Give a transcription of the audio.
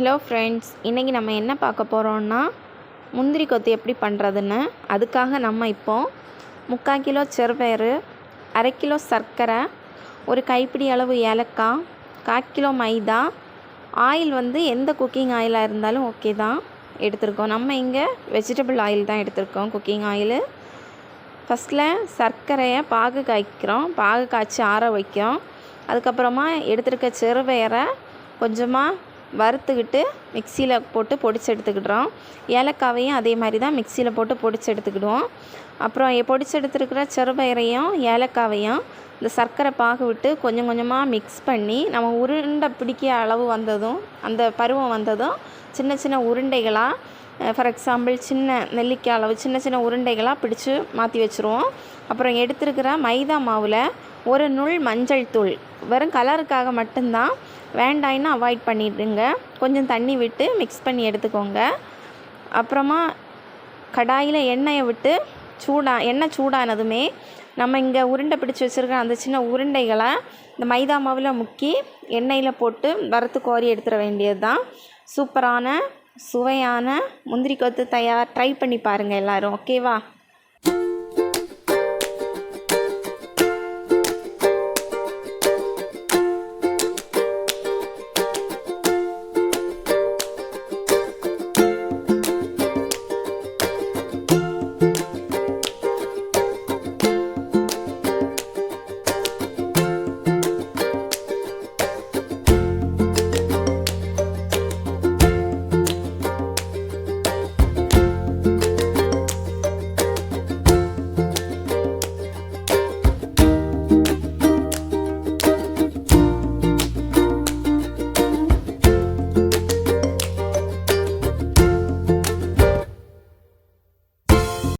Hello friends இன்றைக்கி நம்ம என்ன பார்க்க போகிறோன்னா முந்திரி கொத்து எப்படி பண்ணுறதுன்னு அதுக்காக நம்ம இப்போ முக்கால் கிலோ சிறுபயிறு அரை கிலோ சர்க்கரை ஒரு கைப்பிடி அளவு ஏலக்காய் கால் கிலோ மைதா ஆயில் வந்து எந்த குக்கிங் ஆயிலாக இருந்தாலும் ஓகே தான் எடுத்திருக்கோம். நம்ம இங்கே வெஜிடபிள் ஆயில் தான் எடுத்திருக்கோம் குக்கிங் ஆயில் ஃபஸ்ட்டில் சர்க்கரையை பாகு காய்க்கிறோம். பாகு காய்ச்சி ஆற வைக்கிறோம். அதுக்கப்புறமா எடுத்திருக்க சிறுபயரை கொஞ்சமாக வறுத்துக்கிட்டு மிக்சியில் போட்டு பொடிச்சு எடுத்துக்கிடுறோம். ஏலக்காவையும் அதே மாதிரி தான் மிக்சியில் போட்டு பொடிச்சு எடுத்துக்கிடுவோம். அப்புறம் பொடிச்சு எடுத்துருக்கிற சிறுபயிரையும் ஏலக்காவையும் இந்த சர்க்கரை பாகு விட்டு கொஞ்சம் கொஞ்சமாக மிக்ஸ் பண்ணி நம்ம உருண்டை பிடிக்க அளவு வந்ததும் அந்த பருவம் வந்ததும் சின்ன சின்ன உருண்டைகளாக ஃபார் எக்ஸாம்பிள் சின்ன நெல்லிக்காய் அளவு சின்ன சின்ன உருண்டைகளாக பிடிச்சி மாற்றி வச்சுருவோம். அப்புறம் எடுத்துருக்கிற மைதா மாவில் ஒரு நுள் மஞ்சள் தூள். வெறும் கலருக்காக மட்டும்தான் வேண்டாயின்னு அவாய்ட் பண்ணிடுங்க. கொஞ்சம் தண்ணி விட்டு மிக்ஸ் பண்ணி எடுத்துக்கோங்க. அப்புறமா கடாயில் எண்ணெயை விட்டு சூடா எண்ணெய் சூடானதுமே நம்ம இங்கே உருண்டை பிடிச்சி வச்சுருக்க அந்த சின்ன உருண்டைகளை இந்த மைதா மாவில் முக்கி எண்ணெயில் போட்டு வறுத்து கோரி எடுத்துட வேண்டியது தான் சூப்பரான சுவையான முந்திரி கொத்து தயார் ட்ரை பண்ணி பாருங்கள் எல்லோரும். ஓகேவா